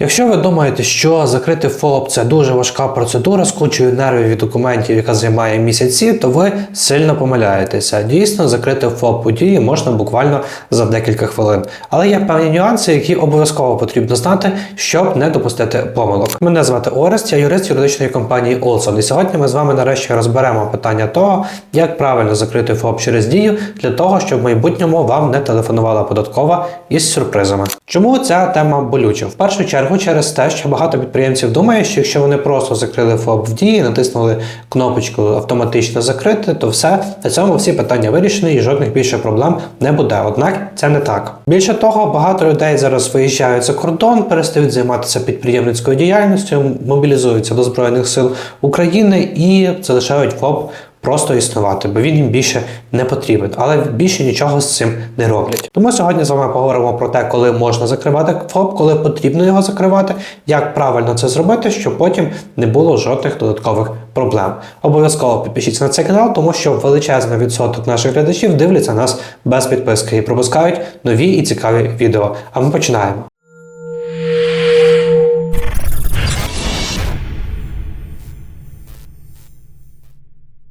Якщо ви думаєте, що закрити ФОП це дуже важка процедура з кучою нервів і документів, яка займає місяці, то ви сильно помиляєтеся. Дійсно, закрити ФОП у дії можна буквально за декілька хвилин. Але є певні нюанси, які обов'язково потрібно знати, щоб не допустити помилок. Мене звати Орест, я юрист юридичної компанії Олсон. І сьогодні ми з вами нарешті розберемо питання того, як правильно закрити ФОП через дію для того, щоб в майбутньому вам не телефонувала податкова із сюрпризами. Чому ця тема болюча? В першу чергу через те, що багато підприємців думає, що якщо вони просто закрили ФОП в дії, натиснули кнопочку автоматично закрити, то все на цьому всі питання вирішені і жодних більше проблем не буде. Однак це не так. Більше того, багато людей зараз виїжджають за кордон, перестають займатися підприємницькою діяльністю, мобілізуються до збройних сил України і залишають ФОП просто існувати, бо він їм більше не потрібен, але більше нічого з цим не роблять. Тому сьогодні з вами поговоримо про те, коли можна закривати ФОП, коли потрібно його закривати, як правильно це зробити, щоб потім не було жодних додаткових проблем. Обов'язково підпишіться на цей канал, тому що величезний відсоток наших глядачів дивляться нас без підписки і пропускають нові і цікаві відео. А ми починаємо.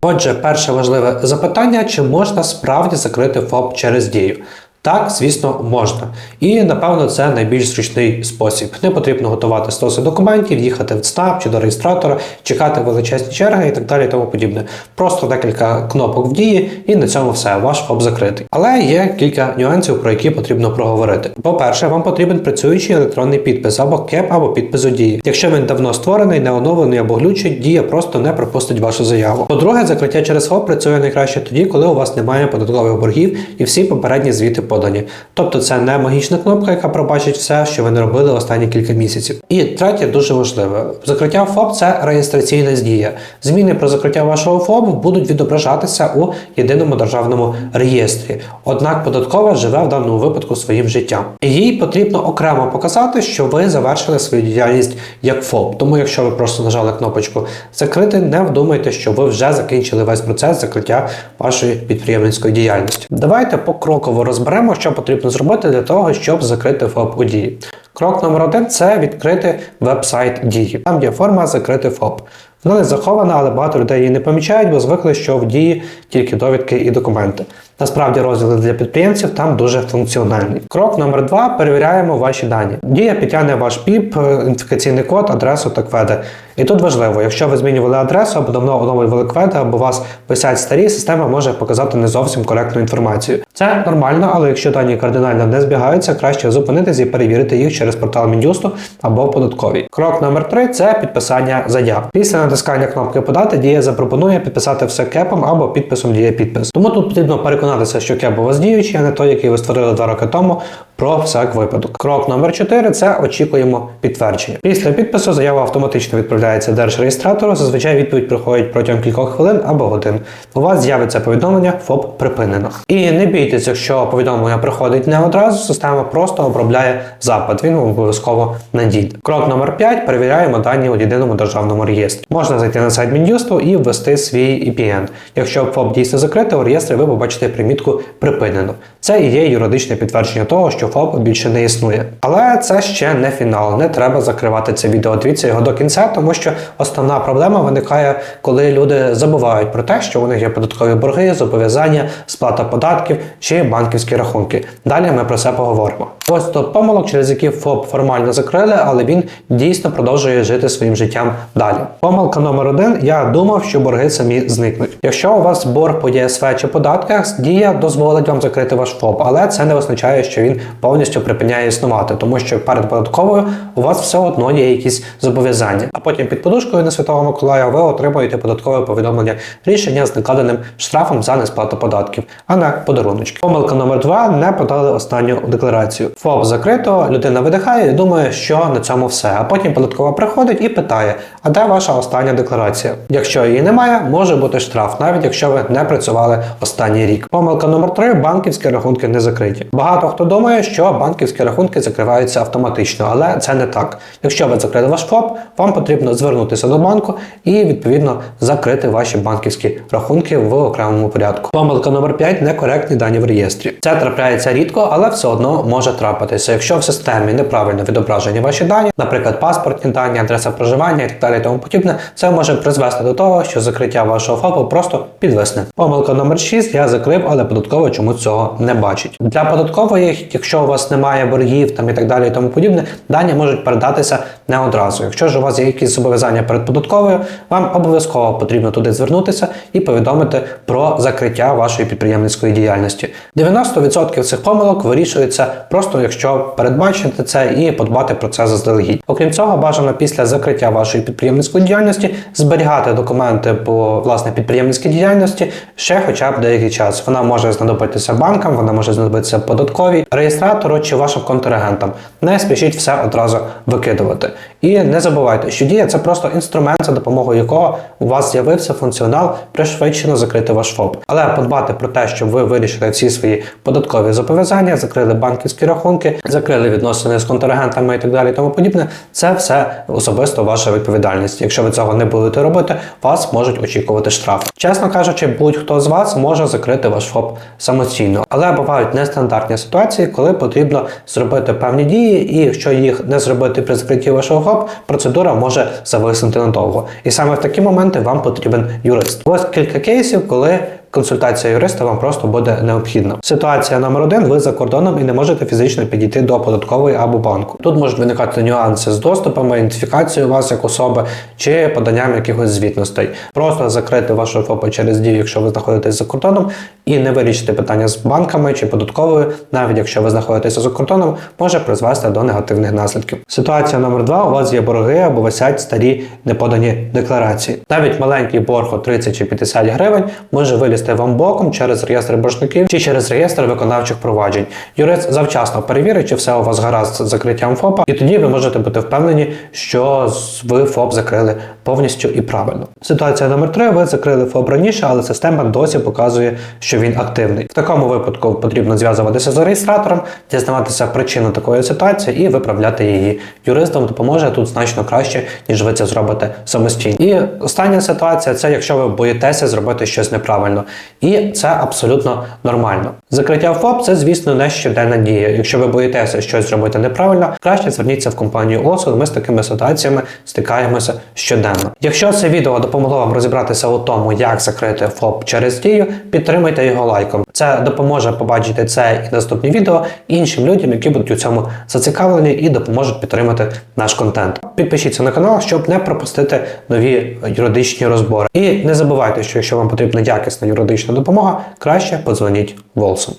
Отже, перше важливе запитання: чи можна справді закрити ФОП через дію? Так, звісно, можна. І напевно це найбільш зручний спосіб. Не потрібно готувати стоси документів, їхати в ЦНАП чи до реєстратора, чекати величезні черги і так далі. і Тому подібне. Просто декілька кнопок в дії, і на цьому все. Ваш ФОП закритий. Але є кілька нюансів, про які потрібно проговорити. По-перше, вам потрібен працюючий електронний підпис або КЕП, або підпис у дії. Якщо він давно створений, не оновлений або глючить, дія просто не пропустить вашу заяву. По-друге, закриття через ФОП працює найкраще тоді, коли у вас немає податкових боргів і всі попередні звіти подані. Тобто це не магічна кнопка, яка пробачить все, що ви не робили останні кілька місяців. І третє, дуже важливе: закриття ФОП це реєстраційна дія. Зміни про закриття вашого ФОП будуть відображатися у єдиному державному реєстрі. Однак податкова живе в даному випадку своїм життям. І їй потрібно окремо показати, що ви завершили свою діяльність як ФОП. Тому, якщо ви просто нажали кнопочку закрити, не вдумайте, що ви вже закінчили весь процес закриття вашої підприємницької діяльності. Давайте покроково розберемо, що потрібно зробити для того, щоб закрити ФОП у дії. Крок номер один це відкрити веб-сайт дії. Там є форма закрити ФОП. Вона не захована, але багато людей її не помічають, бо звикли, що в дії тільки довідки і документи. Насправді розділи для підприємців там дуже функціональні. Крок номер два перевіряємо ваші дані. Дія підтягне ваш ПІП, е, ідентифікаційний код, адресу та кведи. І тут важливо, якщо ви змінювали адресу або давно оновлювали кведи, або вас висять старі, система може показати не зовсім коректну інформацію. Це нормально, але якщо дані кардинально не збігаються, краще зупинитися і перевірити їх через портал Мін'юсту або податкові. Крок номер три це підписання заяв. Після натискання кнопки подати дія запропонує підписати все кепом або підписом діє підпис. Тому тут потрібно переконатися, що кеп у вас діючий, а не той, який ви створили два роки тому. Про всяк випадок. Крок номер 4 це очікуємо підтвердження. Після підпису заява автоматично відправляється держреєстратору. Зазвичай відповідь приходить протягом кількох хвилин або годин. У вас з'явиться повідомлення ФОП припинено. І не бійтесь, якщо повідомлення приходить не одразу, система просто обробляє запит. Він обов'язково надійде. Крок номер 5 перевіряємо дані у єдиному державному реєстрі. Можна зайти на сайт Мін'юсту і ввести свій EPN. Якщо ФОП дійсно закрите, у реєстрі ви побачите примітку припинено. Це і є юридичне підтвердження того, що ФОП більше не існує. Але це ще не фінал. Не треба закривати це відео. Дивіться його до кінця, тому що основна проблема виникає, коли люди забувають про те, що у них є податкові борги, зобов'язання, сплата податків чи банківські рахунки. Далі ми про це поговоримо. Ось то помилок, через які ФОП формально закрили, але він дійсно продовжує жити своїм життям далі. Помилка номер один: я думав, що борги самі зникнуть. Якщо у вас борг по ЄСВ чи податках, дія дозволить вам закрити ваш ФОП, але це не означає, що він повністю припиняє існувати, тому що перед податковою у вас все одно є якісь зобов'язання. А потім під подушкою на Святого Миколая ви отримуєте податкове повідомлення рішення з накладеним штрафом за несплату податків, а не подаруночки. Помилка номер два не подали останню декларацію. ФОП закрито, людина видихає і думає, що на цьому все. А потім податкова приходить і питає: а де ваша остання декларація? Якщо її немає, може бути штраф, навіть якщо ви не працювали останній рік. Помилка номер три банківські рахунки не закриті. Багато хто думає, що банківські рахунки закриваються автоматично, але це не так. Якщо ви закрили ваш ФОП, вам потрібно звернутися до банку і відповідно закрити ваші банківські рахунки в окремому порядку. Помилка номер 5 некоректні дані в реєстрі. Це трапляється рідко, але все одно може трапитися. Якщо в системі неправильно відображені ваші дані, наприклад, паспортні дані, адреса проживання і так далі, і тому подібне, це може призвести до того, що закриття вашого ФОПу просто підвисне. Помилка номер 6 я закрив, але податково чомусь цього не бачить. Для податкової, якщо у вас немає боргів там і так далі, і тому подібне, дані можуть передатися не одразу. Якщо ж у вас є якісь зобов'язання перед податковою, вам обов'язково потрібно туди звернутися і повідомити про закриття вашої підприємницької діяльності. 90% цих помилок вирішується просто, якщо передбачити це і подбати про це заздалегідь. Окрім цього, бажано після закриття вашої підприємницької діяльності зберігати документи по власне підприємницькій діяльності ще хоча б деякий час. Вона може знадобитися банкам, вона може знадобитися податковій, реєстратору чи вашим контрагентам. Не спішіть все одразу викидувати. І не забувайте, що дія це просто інструмент, за допомогою якого у вас з'явився функціонал пришвидшено закрити ваш ФОП. Але подбати про те, щоб ви вирішили всі свої податкові зобов'язання, закрили банківські рахунки, закрили відносини з контрагентами і так далі, і тому подібне. Це все особисто ваша відповідальність. Якщо ви цього не будете робити, вас можуть очікувати штраф. Чесно кажучи, будь-хто з вас може закрити ваш ФОП самостійно, але бувають нестандартні ситуації, коли потрібно зробити певні дії, і якщо їх не зробити при закритті вашого ФОП, процедура може зависнути надовго. І саме в такі моменти вам потрібен юрист. Ось кілька кейсів, коли консультація юриста вам просто буде необхідна. Ситуація номер один: ви за кордоном і не можете фізично підійти до податкової або банку. Тут можуть виникати нюанси з доступами, ідентифікацією вас як особи чи поданням якихось звітностей. Просто закрити вашу ФОПа через дію, якщо ви знаходитесь за кордоном, і не вирішити питання з банками чи податковою, навіть якщо ви знаходитеся за кордоном, може призвести до негативних наслідків. Ситуація номер два: у вас є борги або висять старі неподані декларації. Навіть маленький борг у 30 чи 50 гривень може вилізти вам боком через реєстр боржників чи через реєстр виконавчих проваджень. Юрист завчасно перевірить, чи все у вас гаразд з закриттям ФОПа, і тоді ви можете бути впевнені, що ви ФОП закрили повністю і правильно. Ситуація номер три: ви закрили ФОП раніше, але система досі показує, що він активний. В такому випадку потрібно зв'язуватися з реєстратором, дізнаватися причину такої ситуації і виправляти її. Юрист вам допоможе тут значно краще, ніж ви це зробите самостійно. І остання ситуація це якщо ви боїтеся зробити щось неправильно. І це абсолютно нормально. Закриття ФОП це, звісно, не щоденна дія. Якщо ви боїтеся щось зробити неправильно, краще зверніться в компанію Осуд. Ми з такими ситуаціями стикаємося щоденно. Якщо це відео допомогло вам розібратися у тому, як закрити ФОП через дію, підтримайте його лайком. Це допоможе побачити це і наступні відео іншим людям, які будуть у цьому зацікавлені і допоможуть підтримати наш контент. Підпишіться на канал, щоб не пропустити нові юридичні розбори. І не забувайте, що якщо вам потрібна якісна юридична допомога, краще подзвоніть Волсу.